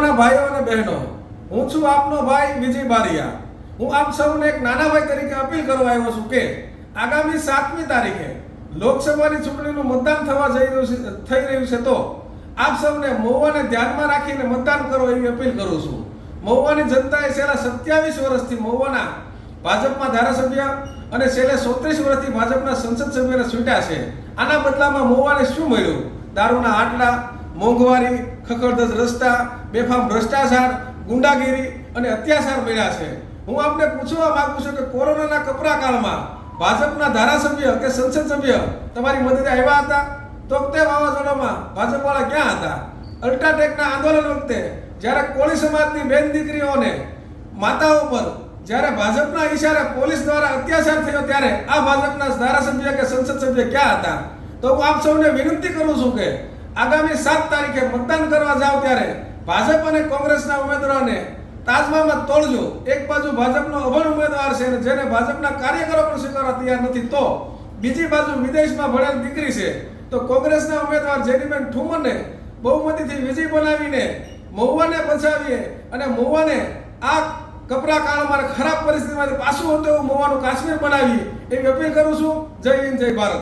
મહુવાના ભાઈઓ અને બહેનો, હું છું આપનો ભાઈ વિજય બારિયા. હું આપ સૌને એક નાના ભાઈ તરીકે અપીલ કરવા આવ્યો છું કે, આગામી સાતમી તારીખે લોકસભાની ચૂંટણીનું મતદાન થવા જઈ રહ્યું છે, થઈ રહ્યું છે તો આપ સૌને મહુવાને ધ્યાનમાં રાખીને મતદાન કરો એવી અપીલ કરું છું. મહુવાની જનતાએ છેલ્લા સત્યાવીસ વર્ષથી મહુવાના ભાજપમાં ધારાસભ્ય અને છેલ્લે સોત્રીસ વર્ષથી ભાજપના સંસદ સભ્યને છૂટ્યા છે. આના બદલામાં મહુવાને શું મળ્યું? દારૂના આટલા મોંઘવારી, ખખડધજ રસ્તા, બેફામ ભ્રષ્ટાચાર, ગુંડાગીરી અને અત્યાચાર મળ્યા છે. હું આપને પૂછવા માંગુ છું કે કોરોનાના કપરા કાળમાં ભાજપના ધારાસભ્ય કે સંસદ સભ્ય તમારી મદદે આવ્યા હતા? તો તે વાવાઝોડામાં ભાજપવાળા ક્યાં હતા? અલ્ટ્રાટેકના આંદોલન વખતે જ્યારે કોળી સમાજની બેન દીકરીઓને માતાઓ પર જ્યારે ભાજપના ઈશારે પોલીસ દ્વારા અત્યાચાર થયો ત્યારે આ ભાજપના ધારાસભ્ય કે સંસદ સભ્ય ક્યાં હતા? તો હું આપ સૌને વિનંતી કરું છું કે આગામી સાત તારીખે મતદાન કરવા જાવ ત્યારે ભાજપ અને કોંગ્રેસના ઉમેદવારોને તાજમામાં તોડજો. એક બાજુ ભાજપનો અભણ ઉમેદવાર છે જેને ભાજપના કાર્યકરો પણ સ્વીકારવા તૈયાર નથી, તો બીજી બાજુ વિદેશમાં ભણેલ દીકરી છે. તો કોંગ્રેસના ઉમેદવાર જેનીબેન ઠુમરને બહુમતીથી વિજય બનાવીને મહુવાને બચાવીએ અને મહુવાને આ કપરા કાળમાં ખરાબ પરિસ્થિતિમાંથી પાછું હતું એવું મહુવાનું કાશ્મીર બનાવીએ એવી અપીલ કરું છું. જય હિન્દ, જય ભારત.